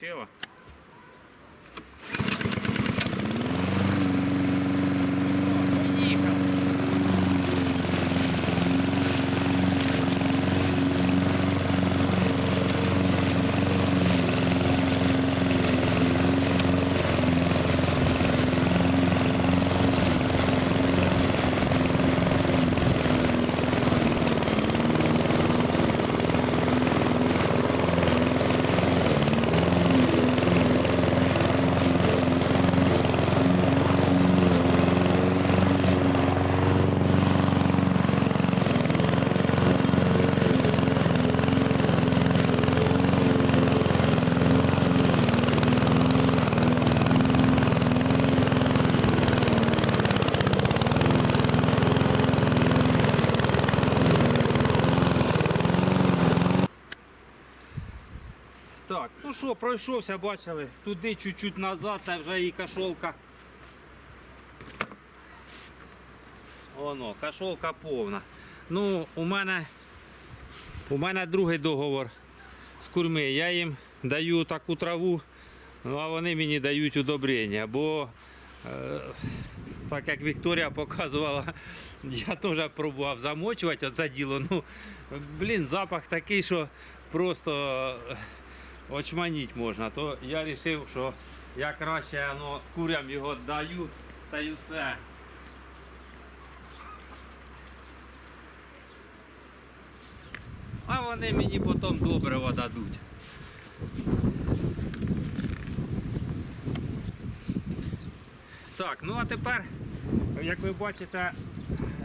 Чего? Так, ну що, пройшовся, бачили, туди чуть-чуть назад, та вже і кашолка. Воно, кашолка повна. Ну, у мене, у мене другий договор з курми. Я їм даю таку траву, ну а вони мені дають удобрення, бо е, так як Вікторія показувала, я теж пробував замочувати оце діло. Ну, блін, запах такий, що просто е, очманіть можна. То я вирішив, що я краще ну, курям його даю, та й все. А вони мені потім добрива дадуть. Так, ну а тепер, як ви бачите,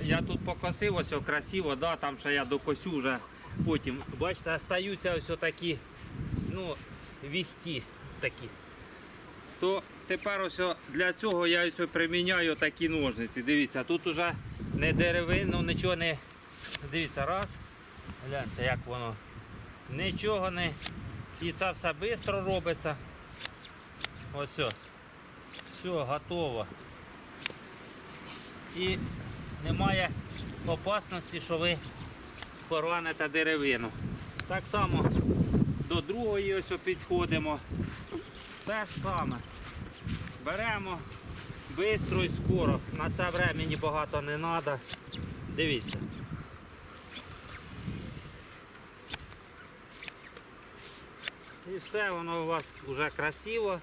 я тут покосив ось красиво, да, там ще я докосю вже потім. Бачите, остаються ось такі, ну, віхті такі. То тепер ось для цього я ось приміняю такі ножниці. Дивіться, тут уже не деревину, нічого не. Дивіться, раз. Гляньте, як воно. Нічого не. І це все швидко робиться. Ось. Все, все готово. І немає опасності, що ви пораните деревину. Так само до другої ось підходимо. Те ж саме. Беремо швидко і скоро. На це времени багато не треба. Дивіться. І все, воно у вас вже красиво.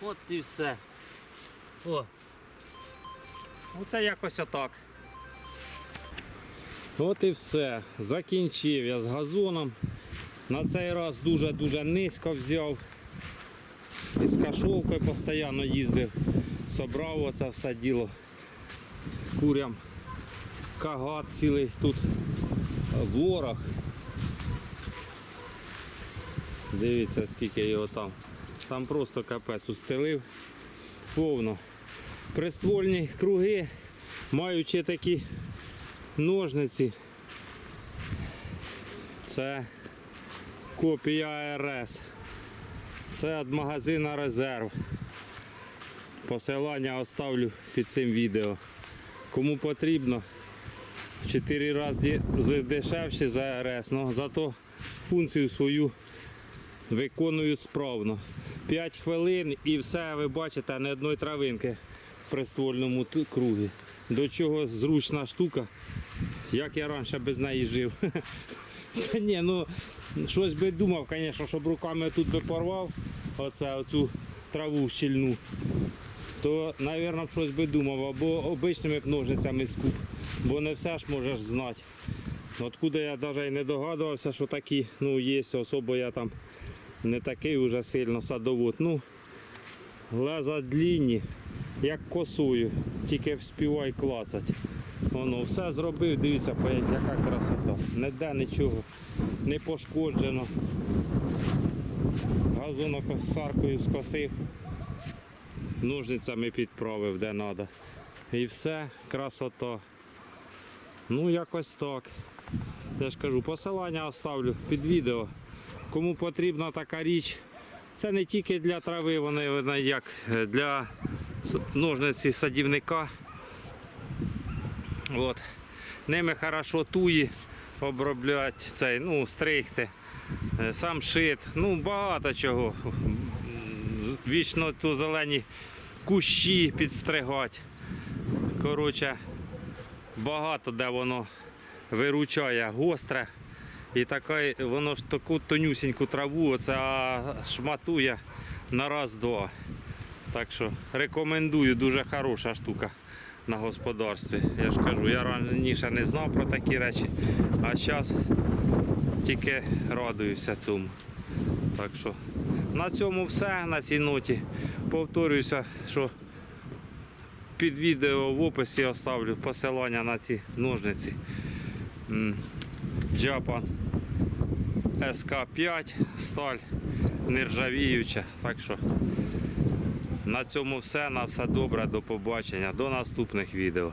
От і все. О. Оце якось отак. От і все. Закінчив я з газоном. На цей раз дуже-дуже низько взяв. І з кашовкою постійно їздив. Собрав оце все діло. Курям кагат цілий тут ворог. Дивіться, скільки його там. Там просто капець устелив повно. Приствольні круги, маючи такі ножниці. Це копія АРС. Це від магазину резерв. Посилання оставлю під цим відео. Кому потрібно, в 4 рази дешевші за АРС, але зато функцію свою виконують справно. 5 хвилин і все, ви бачите, не одної травинки в приствольному кругі. До чого зручна штука, як я раніше без неї жив. Та ні, ну щось би думав, звісно, щоб руками тут би порвав оце, оцю траву щільну, то, мабуть, щось би думав, або обичними б ножницями скуп, бо не все ж можеш знати. Откуда я навіть не догадувався, що такі ну, є, особо я там не такий уже сильно садовод. Ну, леза длінні, як косою, тільки вспівай клацать. Воно все зробив, дивіться, яка красота. Ніде нічого не пошкоджено. Газонокосаркою скосив, ножницями підправив де треба. І все, красота. Ну, якось так. Я ж кажу, посилання оставлю під відео. Кому потрібна така річ, це не тільки для трави, вони як е, для ножниці садівника. От. Ними хорошо туї обробляти, цей, ну, стригти. е, сам шит, ну багато чого. Вічно то зелені кущі підстригати. Коротше, багато де воно виручає гостре. І така, воно ж таку тонюсіньку траву оце шматує на раз-два. Так що рекомендую, дуже хороша штука на господарстві. Я ж кажу, я раніше не знав про такі речі, а зараз тільки радуюся цьому. Так що на цьому все на цій ноті. Повторююся, що під відео в описі оставлю посилання на ці ножниці. Japan СК5, сталь нержавіюча. Так що на цьому все. На все добре. До побачення. До наступних відео.